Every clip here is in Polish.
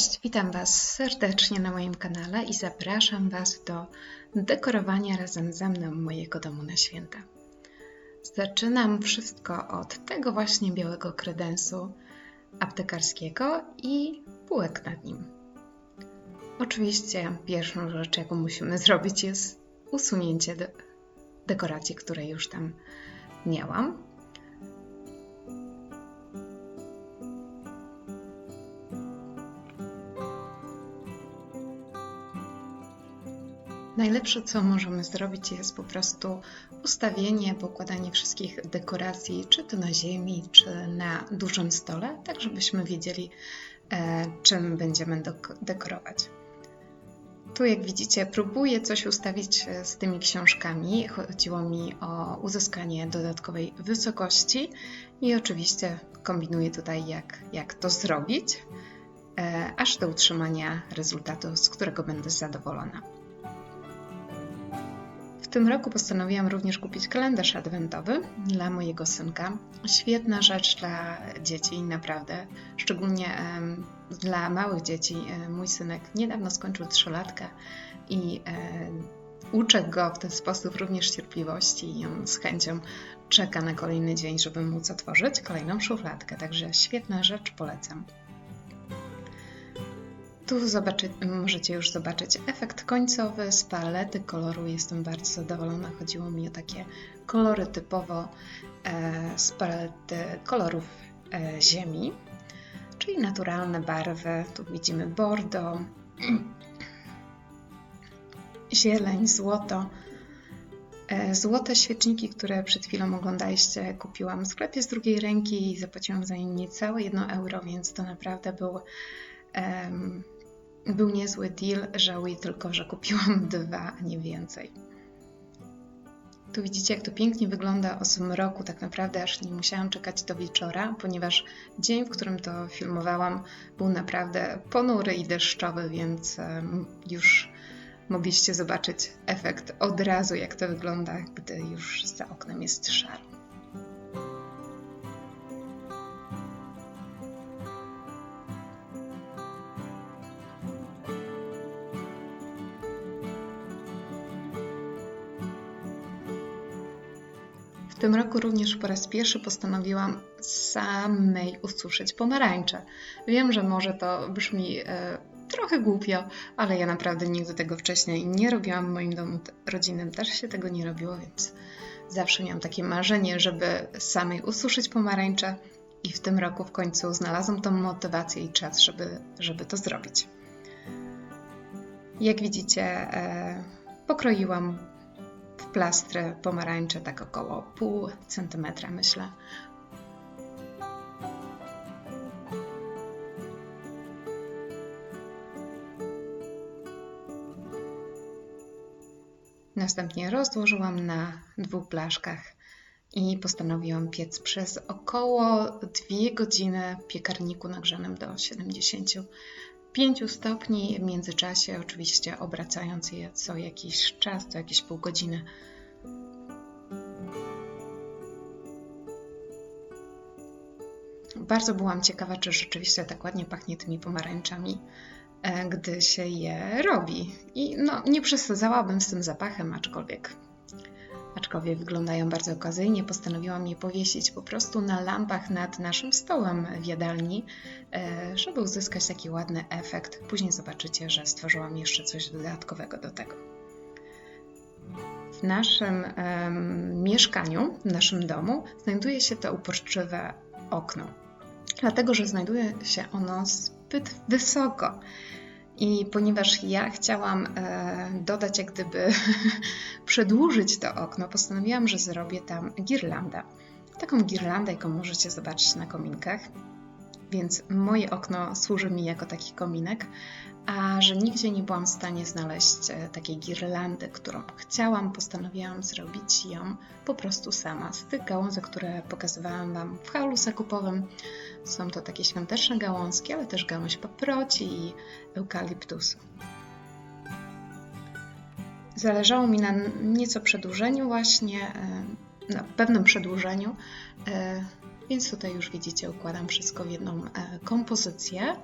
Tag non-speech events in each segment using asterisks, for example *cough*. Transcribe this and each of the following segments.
Cześć, witam Was serdecznie na moim kanale i zapraszam Was do dekorowania razem ze mną mojego domu na święta. Zaczynam wszystko od tego właśnie białego kredensu aptekarskiego i półek nad nim. Oczywiście pierwszą rzecz, jaką musimy *laughs* zrobić jest usunięcie de- dekoracji, które już tam miałam. Najlepsze, co możemy zrobić, jest po prostu ustawienie, pokładanie wszystkich dekoracji, czy to na ziemi, czy na dużym stole, tak żebyśmy wiedzieli, e, czym będziemy dekorować. Tu, jak widzicie, próbuję coś ustawić e, z tymi książkami. Chodziło mi o uzyskanie dodatkowej wysokości i oczywiście kombinuję tutaj, jak, jak to zrobić, e, aż do utrzymania rezultatu, z którego będę zadowolona. W tym roku postanowiłam również kupić kalendarz adwentowy dla mojego synka. Świetna rzecz dla dzieci, naprawdę. Szczególnie dla małych dzieci. E, Mój synek niedawno skończył trzylatkę i e, uczę go w ten sposób również cierpliwości i on z chęcią czeka na kolejny dzień, żeby móc otworzyć kolejną szufladkę. Także świetna rzecz, polecam. Tu możecie już zobaczyć efekt końcowy z palety koloru. Jestem bardzo zadowolona. Chodziło mi o takie kolory typowo e, z palety kolorów e, ziemi, czyli naturalne barwy. Tu widzimy bordo, *clears throat* zieleń, złoto. E, Złote świeczniki, które przed chwilą oglądaliście, kupiłam w sklepie z drugiej ręki i zapłaciłam za nie niecałe 1 euro, więc to naprawdę był em, był niezły deal, żałuję tylko, że kupiłam *laughs* dwa, a nie więcej. Tu widzicie, jak to pięknie wygląda o zmroku. Tak naprawdę aż nie musiałam czekać do wieczora, ponieważ dzień, w którym to filmowałam, był naprawdę ponury i deszczowy, więc już mogliście zobaczyć efekt od razu, jak to wygląda, gdy już za oknem jest szaro. W tym roku również po raz pierwszy postanowiłam samej ususzyć pomarańcze. Wiem, że może to brzmi e, trochę głupio, ale ja naprawdę nigdy tego wcześniej nie robiłam. W moim domu rodzinnym też się tego nie robiło, więc zawsze miałam takie marzenie, żeby samej ususzyć pomarańcze i w tym roku w końcu znalazłam tą motywację i czas, żeby, żeby to zrobić. Jak widzicie, e, pokroiłam plastry pomarańcze tak około pół centymetra, myślę. Następnie rozłożyłam na dwóch blaszkach i postanowiłam piec przez około 2 godziny w piekarniku nagrzanym do 75 stopni. W międzyczasie oczywiście obracając je co jakiś czas, co jakieś pół godziny. Bardzo byłam ciekawa, czy rzeczywiście tak ładnie pachnie tymi pomarańczami, e, gdy się je robi. I no, nie przesadzałabym z tym zapachem, aczkolwiek aczkolwiek wyglądają bardzo okazyjnie, postanowiłam je powiesić po prostu na lampach nad naszym stołem w jadalni, e, żeby uzyskać taki ładny efekt. Później zobaczycie, że stworzyłam jeszcze coś dodatkowego do tego. W naszym em, mieszkaniu, w naszym domu, znajduje się to uporczywe okno, dlatego że znajduje się ono zbyt wysoko. I ponieważ ja chciałam e, dodać, jak gdyby *laughs* przedłużyć to okno, postanowiłam, że zrobię tam girlandę. Taką girlandę, jaką możecie zobaczyć na kominkach. Więc moje okno służy mi jako taki kominek, a że nigdzie nie byłam w stanie znaleźć e, takiej girlandy, którą chciałam, postanowiłam zrobić ją po prostu sama. Z tych gałązek, które pokazywałam Wam w haulu zakupowym, są to takie świąteczne gałązki, ale też gałąź paproci i eukaliptusu. Zależało mi na nieco przedłużeniu właśnie, e, na pewnym przedłużeniu, e, więc tutaj już widzicie, układam wszystko w jedną kompozycję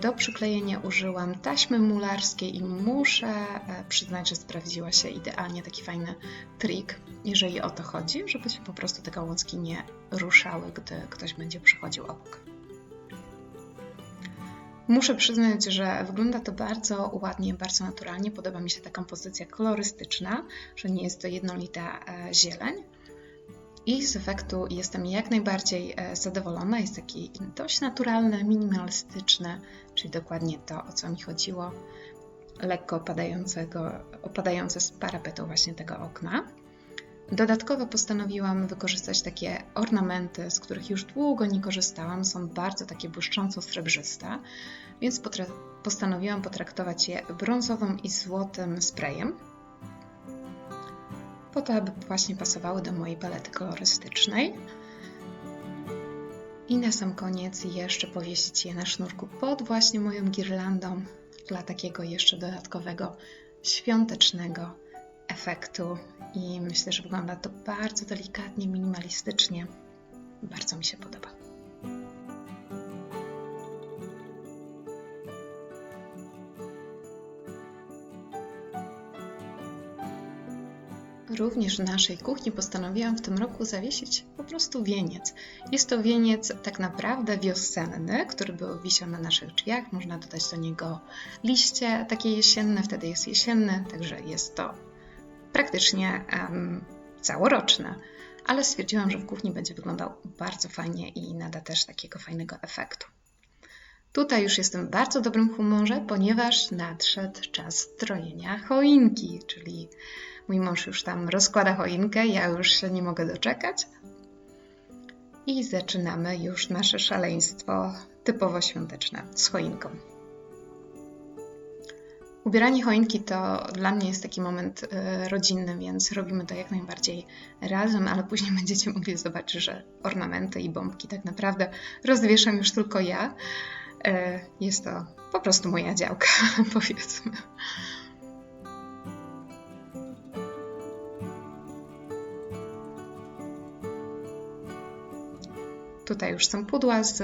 Do przyklejenia użyłam taśmy mularskiej i muszę e, przyznać, że sprawdziła się idealnie taki fajny trik, jeżeli o to chodzi, żeby się po prostu te gałązki nie ruszały, gdy ktoś będzie przychodził obok. Muszę przyznać, że wygląda to bardzo ładnie, bardzo naturalnie. Podoba mi się ta kompozycja kolorystyczna, że nie jest to jednolita e, zieleń. I z efektu jestem jak najbardziej e, zadowolona. Jest taki dość naturalny, minimalistyczny, czyli dokładnie to, o co mi chodziło. Lekko opadającego, opadające z parapetu właśnie tego okna. Dodatkowo postanowiłam wykorzystać takie ornamenty, z których już długo nie korzystałam. Są bardzo takie błyszcząco-srebrzyste, więc potra- postanowiłam potraktować je brązowym i złotym sprayem, po to, aby właśnie pasowały do mojej palety kolorystycznej. I na sam koniec jeszcze powiesić je na sznurku pod właśnie moją girlandą dla takiego jeszcze dodatkowego świątecznego efektu i myślę, że wygląda to bardzo delikatnie, minimalistycznie. Bardzo mi się podoba. Również w naszej kuchni postanowiłam w tym roku zawiesić po prostu wieniec. Jest to wieniec tak naprawdę wiosenny, który był wisiał na naszych drzwiach. Można dodać do niego liście takie jesienne, wtedy jest jesienny, także jest to praktycznie um, całoroczne. Ale stwierdziłam, że w kuchni będzie wyglądał bardzo fajnie i nada też takiego fajnego efektu. Tutaj już jestem w bardzo dobrym humorze, ponieważ nadszedł czas strojenia choinki, czyli mój mąż już tam rozkłada choinkę, ja już się nie mogę doczekać. I zaczynamy już nasze szaleństwo typowo świąteczne z choinką. Ubieranie choinki to dla mnie jest taki moment y, rodzinny, więc robimy to jak najbardziej razem, ale później *laughs* będziecie mogli zobaczyć, że ornamenty i bombki tak naprawdę rozwieszam już tylko ja. Y, jest to po prostu moja działka, *laughs* powiedzmy. Tutaj już są pudła z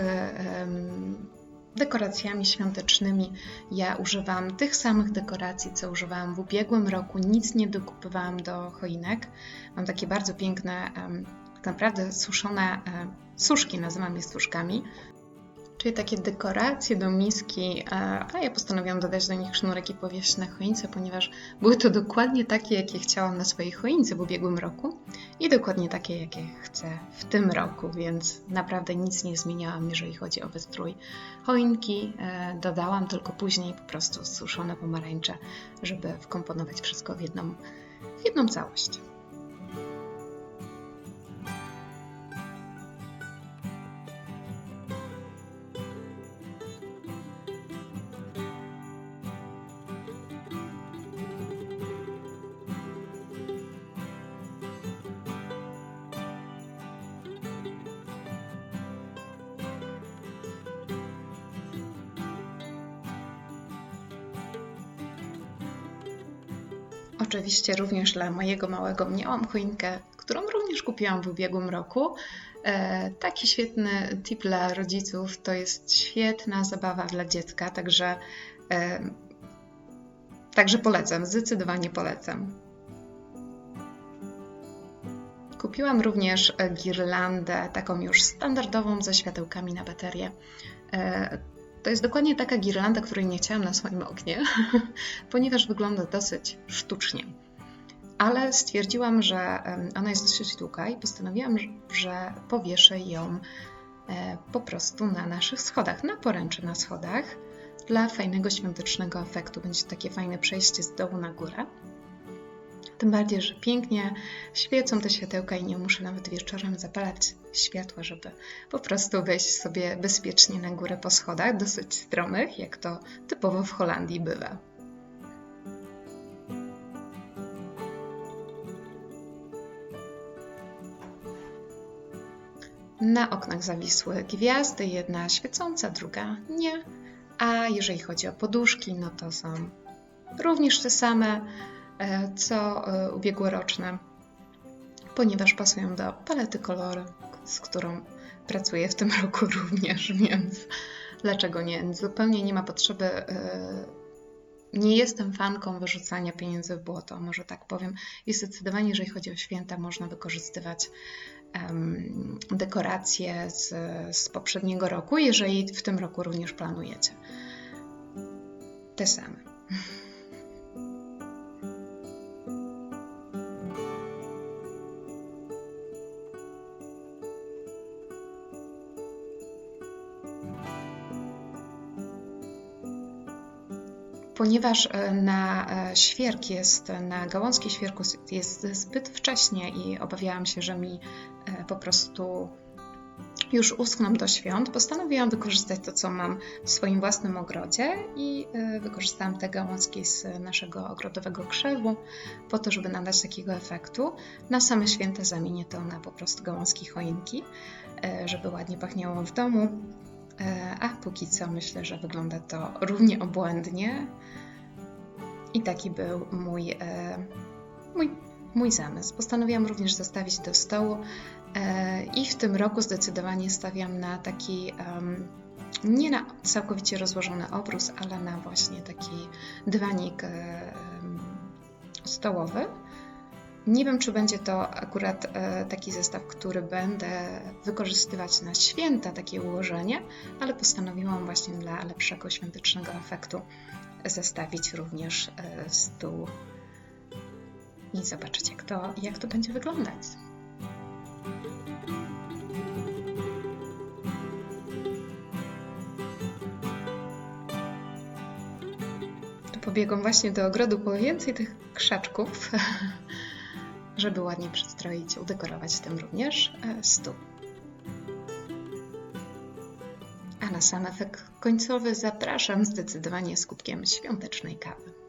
dekoracjami świątecznymi. Ja używam tych samych dekoracji, co używałam w ubiegłym roku. Nic nie dokupywałam do choinek. Mam takie bardzo piękne, tak naprawdę suszone suszki, nazywam je suszkami. Czyli takie dekoracje do miski, a ja postanowiłam dodać do nich sznurek i powieść na choince, ponieważ były to dokładnie takie, jakie chciałam na swojej choince w ubiegłym roku i dokładnie takie, jakie chcę w tym roku, więc naprawdę nic nie zmieniałam, jeżeli chodzi o wystrój choinki. E, dodałam tylko później po prostu suszone pomarańcze, żeby wkomponować wszystko w jedną, w jedną całość. Oczywiście również dla mojego małego miałam choinkę, którą również kupiłam w ubiegłym roku. E, taki świetny tip dla rodziców to jest świetna zabawa dla dziecka, także, e, także polecam, zdecydowanie polecam. Kupiłam również girlandę, taką już standardową ze światełkami na baterię. To jest dokładnie taka girlanda, której nie chciałam na swoim oknie, *laughs* ponieważ wygląda dosyć sztucznie. Ale stwierdziłam, że ona jest dosyć długa i postanowiłam, że powieszę ją e, po prostu na naszych schodach, na poręczy na schodach, dla fajnego świątecznego efektu. Będzie takie fajne przejście z dołu na górę. Tym bardziej, że pięknie świecą te światełka i nie muszę nawet wieczorem zapalać światła, żeby po prostu wejść sobie bezpiecznie na górę po schodach, dosyć stromych, jak to typowo w Holandii bywa. Na oknach zawisły gwiazdy, jedna świecąca, druga nie. A jeżeli chodzi o poduszki, no to są również te same co e, ubiegłoroczne, ponieważ pasują do palety koloru, z którą pracuję w tym *laughs* roku również, więc dlaczego nie? Zupełnie nie ma potrzeby. y, Nie jestem fanką wyrzucania pieniędzy w błoto, może tak powiem. I zdecydowanie, jeżeli chodzi o święta, można wykorzystywać em, dekoracje z, z poprzedniego roku, jeżeli w tym roku również planujecie. Te same. *laughs* Ponieważ e, na e, świerk jest, na gałązki świerku jest zbyt wcześnie i obawiałam się, że mi e, po prostu już uschną do świąt, postanowiłam wykorzystać to, co mam w swoim własnym ogrodzie i wykorzystałam te gałązki z naszego ogrodowego krzewu po to, żeby nadać takiego efektu. Na same święta zamienię to na po prostu gałązki choinki, żeby ładnie pachniało w domu. E, A póki co myślę, że wygląda to równie obłędnie. I taki był mój, e, mój, mój zamysł. Postanowiłam również zostawić do stołu e, i w tym roku zdecydowanie stawiam na taki nie na całkowicie rozłożony obrus, ale na właśnie taki dywanik stołowy. Nie wiem, czy będzie to akurat e, taki zestaw, który będę wykorzystywać na święta, takie ułożenie, ale postanowiłam właśnie dla lepszego świątecznego efektu zestawić również e, stół i zobaczyć, jak to, jak to będzie wyglądać. Pobiegłam właśnie do ogrodu po więcej tych krzaczków, *laughs* żeby ładnie przystroić, udekorować tym również e, stół. A na sam efekt końcowy zapraszam zdecydowanie skutkiem świątecznej kawy.